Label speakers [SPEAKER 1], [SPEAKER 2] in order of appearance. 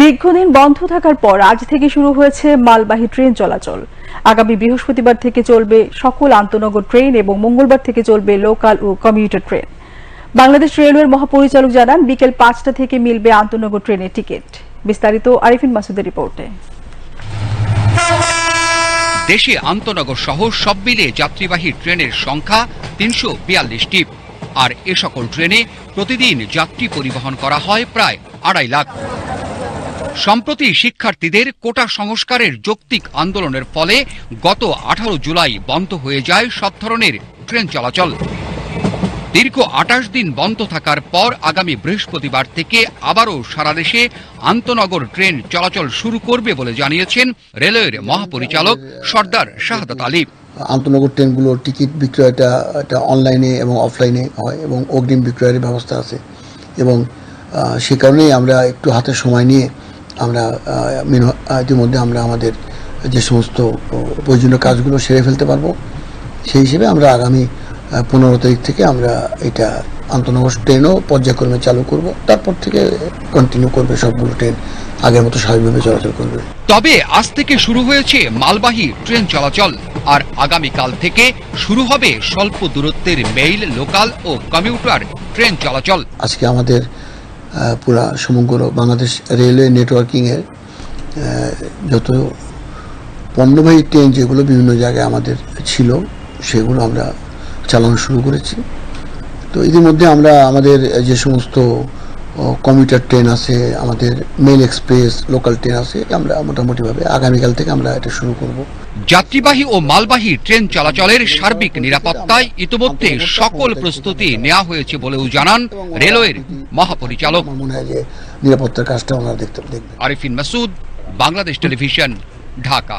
[SPEAKER 1] দীর্ঘদিন বন্ধ থাকার পর আজ থেকে শুরু হয়েছে মালবাহী ট্রেন চলাচল। আগামী বৃহস্পতিবার থেকে চলবে সকল আন্তনগর ট্রেন এবং মঙ্গলবার থেকে চলবে লোকাল ও কমিউটার ট্রেন। বাংলাদেশ রেলওয়ের মহাপরিচালক জানান, বিকেল পাঁচটা থেকে মিলবে আন্তনগর ট্রেনের টিকিট। বিস্তারিত আরিফিন মাসুদের রিপোর্টে।
[SPEAKER 2] দেশে আন্তনগর সহ সব মিলিয়ে যাত্রীবাহী ট্রেনের সংখ্যা তিনশো বিয়াল্লিশটি। আর এ সকল ট্রেনে প্রতিদিন যাত্রী পরিবহন করা হয় প্রায় আড়াই লাখ। সম্প্রতি শিক্ষার্থীদের কোটা সংস্কারের যৌক্তিক আন্দোলনের ফলে গত আঠারো জুলাই বন্ধ হয়ে যায় সব ধরনের ট্রেন চলাচল। দীর্ঘ আঠাশ দিন বন্ধ থাকার পর আগামী বৃহস্পতিবার থেকে আবারও সারা দেশে আন্তনগর ট্রেন চলাচল শুরু করবে বলে জানিয়েছেন রেলওয়ের মহাপরিচালক সর্দার শাহাদাত আলী।
[SPEAKER 3] আন্তনগর ট্রেনগুলোর টিকিট বিক্রয়টা এটা অনলাইনে এবং অফলাইনে হয় এবং অগ্রিম বিক্রয়ের ব্যবস্থা আছে। এবং সে কারণেই আমরা একটু হাতে সময় নিয়ে আমরা মিন- ইতিমধ্যে আমরা আমাদের যে সমস্ত প্রয়োজনীয় কাজগুলো সেরে ফেলতে পারব। সেই হিসেবে আমরা আগামী পনেরো তারিখ থেকে আমরা এটা আন্তনগর ট্রেনও পর্যায়ক্রমে চালু করব। তারপর থেকে কন্টিনিউ করবে সবগুলো ট্রেন আগের মতো স্বাভাবিকভাবে চলাচল করবে।
[SPEAKER 2] তবে আজ থেকে শুরু হয়েছে মালবাহী ট্রেন চলাচল আর আগামীকাল থেকে শুরু হবে স্বল্প দূরত্বের মেইল লোকাল ও কমিউটার ট্রেন চলাচল।
[SPEAKER 3] আজকে আমাদের পুরা সমগ্র বাংলাদেশ রেলওয়ে নেটওয়ার্কিংয়ের যত পণ্যবাহী ট্রেন যেগুলো বিভিন্ন জায়গায় আমাদের ছিল, সেগুলো আমরা চালানো শুরু করেছি। তো ইতিমধ্যে আমরা আমাদের যে সমস্ত কমিউটার ট্রেন আছে, আমাদের মেল এক্সপ্রেস লোকাল ট্রেন আছে, আমরা মোটামুটিভাবে আগামীকাল থেকে আমরা এটা শুরু করব।
[SPEAKER 2] যাত্রীবাহী ও মালবাহী ট্রেন চলাচলের সার্বিক নিরাপত্তায় ইতিমধ্যে সকল প্রস্তুতি নেওয়া হয়েছে বলেও জানান রেলওয়ের মহাপরিচালক
[SPEAKER 3] মনে হয় যে নিরাপত্তার কাজটা ওনারা দেখতে দেখবেন।
[SPEAKER 2] আরিফিন মাসুদ বাংলাদেশ টেলিভিশন ঢাকা।